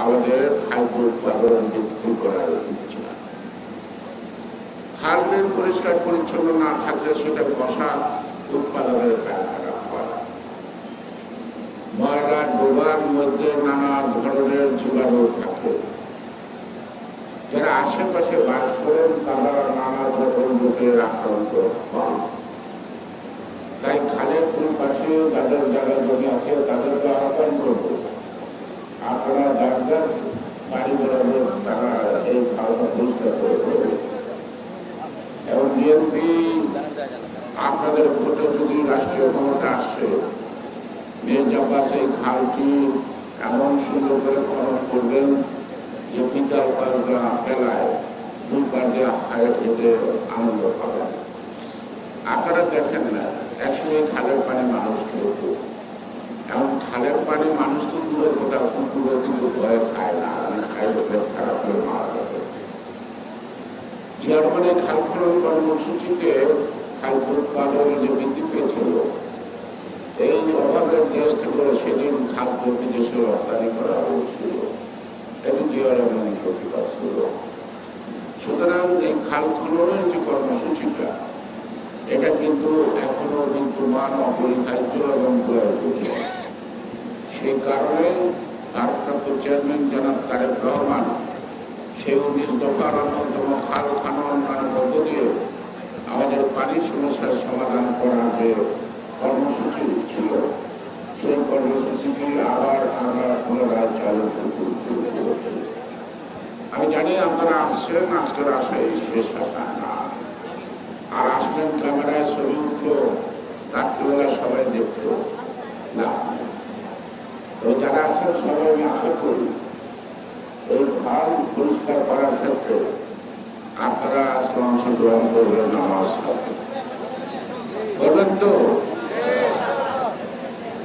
আমাদের খাদ্য উৎপাদন বৃদ্ধি ইচ্ছা। খাদ্যের পরিষ্কার পরিচ্ছন্ন না থাকলে সেটা মশা উৎপাদনের ময়লা ডোবার মধ্যে নানা ধরনের জীবাণু থাকে। যারা আশেপাশে বাস করেন, তারা নানা রকম রোগে আক্রান্ত হন। তাই খালের পাশে যাদের জায়গায় জমি আছে, তাদেরকে আহ্বান করব আপনারা যার বাড়ি বেড়াবেন তারা এই খালটা পরিষ্কার করে এবং বিএনপি আপনাদের ভোটে যদি রাষ্ট্রীয় ক্ষমতা আসছে মির্জাবাস এই খালটি এমন সুন্দর করে খনন করবেন যে বিকাল পাল্টা বেলায় দুই পাল্টে হায় খেতে আনন্দ পাবেন। আপনারা দেখেন না, একসময় খালের পানি মানুষ খেত এখন খালের পানি মানুষ তো দূরের কথা কুকুরে কিন্তু ভয়ে খায় না মানে খায় বলে খারাপ করে মারা যাবে জার্মানি খাল খনন কর্মসূচিতে খাদ্য উৎপাদনের যে বৃদ্ধি পেয়েছিল। এই অভাবের দেশ থেকে সেদিন খাদ্য বিদেশে রপ্তানি করা হয়েছিল। এটি জিয়ারমানি প্রতিবাদ ছিল। সুতরাং এই খাল খননের যে কর্মসূচিটা, এটা কিন্তু এখনও বিদ্যমান, অপরিহার্য এবং প্রয়োজনীয় সেই কারণে ভারপ্রাপ্ত চেয়ারম্যান জনাব তারেক রহমান দফার অন্যতম খাল খননের মধ্য দিয়ে আমাদের পানি সমস্যার সমাধান করার যে কর্মসূচি ছিল, সেই কর্মসূচিটি আবার আমরা পুনরায় চালু আমি জানি আপনারা আসছেন আজকের আশাই শেষ না। আর আসবেন ক্যামেরায় ছবি উঠল রাত্রিবেলা সবাই দেখল না তো যারা আছেন সবাই আমি আশা করি এই খাল পরিষ্কার করার ক্ষেত্রে আপনারা করবেন আমার সাথে করবেন তো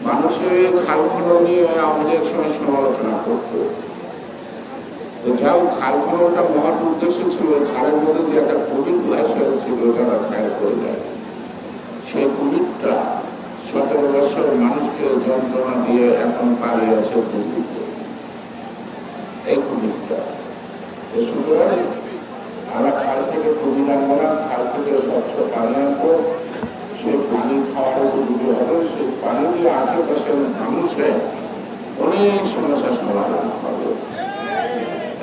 মানুষের এই খাল খনন নিয়ে আমাদের সময় সমালোচনা করতো যাও খাল খননটা মহৎ উদ্দেশ্য ছিল খালের মধ্যে যে একটা কোভিড লাইসেন্স ছিল যারা খায় করে যায় সেই কোভিডটা সতেরো বছর মানুষকে যন্ত্রণা দিয়ে এখন পালিয়ে আছে দিল্লিতে পানি দিয়ে আশেপাশের মানুষের অনেক সমস্যার সমাধান হবে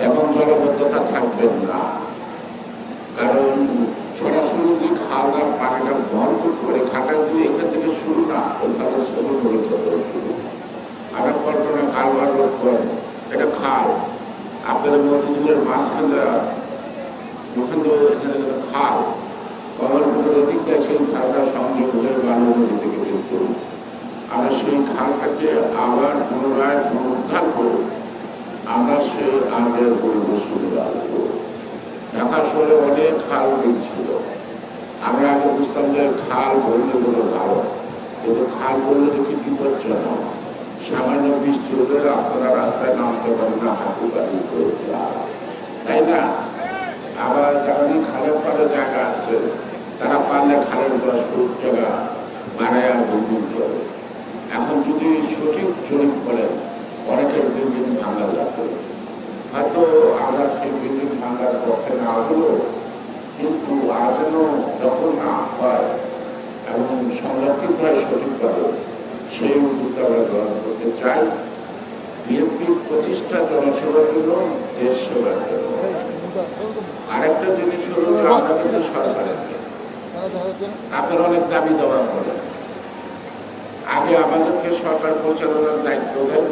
এবং জলবদ্ধতা থাকবেন না। কারণ সরাসরি যদি খাওয়ার পানিটা বন্ধ করে খাটা দিয়ে এখান থেকে শুরু না ওখানে শুরু করে শুরু। আবার কল্পনা খাল বার করেন, এটা খাল। আপনাদের মতিঝিলের মাঝখানে ওখান থেকে এখানে খাল কমলপুরের এদিকটা সেই খালটা সংযোগ হয়ে বালু নদী থেকে কিন্তু আমরা সেই খালটাকে আবার পুনরায় পুনরুদ্ধার করব আমরা সে আগের পরিবেশ আসব ঢাকা শহরে অনেক খাল বিল ছিল। আমরা আগে বুঝতাম যে খাল বললে বলে ভালো কিন্তু খাল বললে দেখি বিপজ্জনক। সামান্য বৃষ্টি হলে আপনারা রাস্তায় নামতে পারেন না, হাঁটু গাড়ি তাই না? আবার যেমনই খালের পাড়ে জায়গা আছে, তারা পারলে খালের দশ ফুট জায়গা বাড়ায় আর এখন যদি সঠিক জরিপ করেন অনেকের বিল্ডিং ভাঙা যাবে হয়তো আমরা সেই বিল্ডিং ভাঙার পক্ষে না হলেও কিন্তু আর যেন যখন না হয় এবং সংরক্ষিত হয় সঠিকভাবে সেই উদ্যোগটা আমরা গ্রহণ করতে চাই বিএনপি প্রতিষ্ঠা আরেকটা জিনিস হলো যে সরকারের আপনারা অনেক দাবি দেওয়া করেন। আগে আমাদেরকে সরকার পরিচালনার দায়িত্ব দেন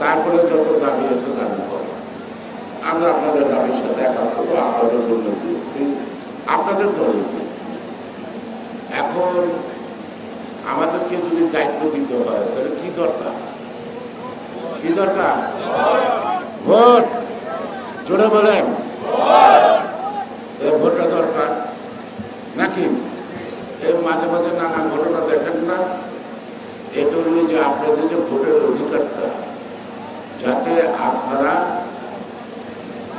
তারপরে যত দাবি আছে দাবি করেন। আমরা আপনাদের দাবির সাথে একা করব আপনাদের বিএনপি, আপনাদের বিএনপি। এখন আমাদেরকে যদি দায়িত্ব দিতে হয় তাহলে কি দরকার? কি দরকার? ভোট। জোরে বলেন। এই ভোটটা দরকার। নাকি? এর মাঝে মাঝে নানা ঘটনা দেখেন না? এটা হলো যে আপনাদের যে ভোটের অধিকারটা, যাতে আপনারা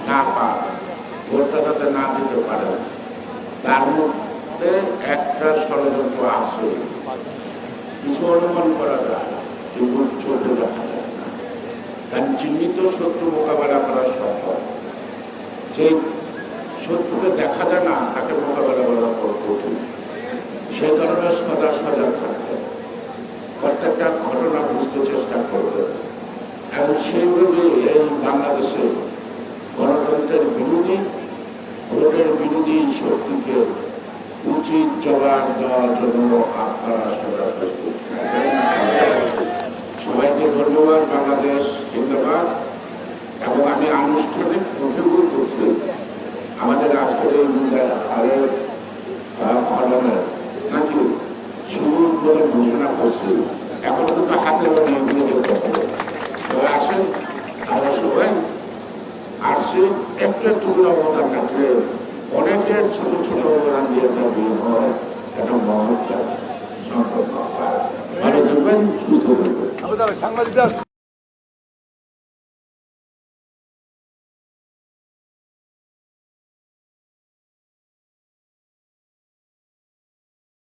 না পান, ভোটটা যাতে না দিতে পারেন, তার মধ্যে একটা ষড়যন্ত্র আছে। কিছু অনুমান করা যায়, যে ভোট চোখে দেখা কারণ চিহ্নিত শত্রু মোকাবেলা করা সম্ভব। যে শত্রুকে দেখা যায় না, তাকে মোকাবেলা করা কঠিন। সেই কারণে সদা সজাগ থাকবে। প্রত্যেকটা ঘটনা বুঝতে চেষ্টা করবে। এবং সেইভাবে এই বাংলাদেশে গণতন্ত্রের বিরোধী। ভোটের বিরোধী শক্তিকে উচিত জবাব দেওয়ার জন্য আপনারা সদা প্রস্তুত। সবাইকে ধন্যবাদ, বাংলাদেশ জিন্দাবাদ। এবং আমি আনুষ্ঠানিক মুখে বলতেছি আমাদের আজকের এই হারের নাকি ঘোষণা করছি। এখনও কিন্তু হাতে আসেন, আমরা সবাই অবদান রাখলে অনেকের ছোট ছোট অবদান দিয়ে একটা বিয়ে হয় একটা মহৎ সম্পর্ক। ভালো থাকবেন, সুস্থ থাকবেন। kadar. Sen hadi ders.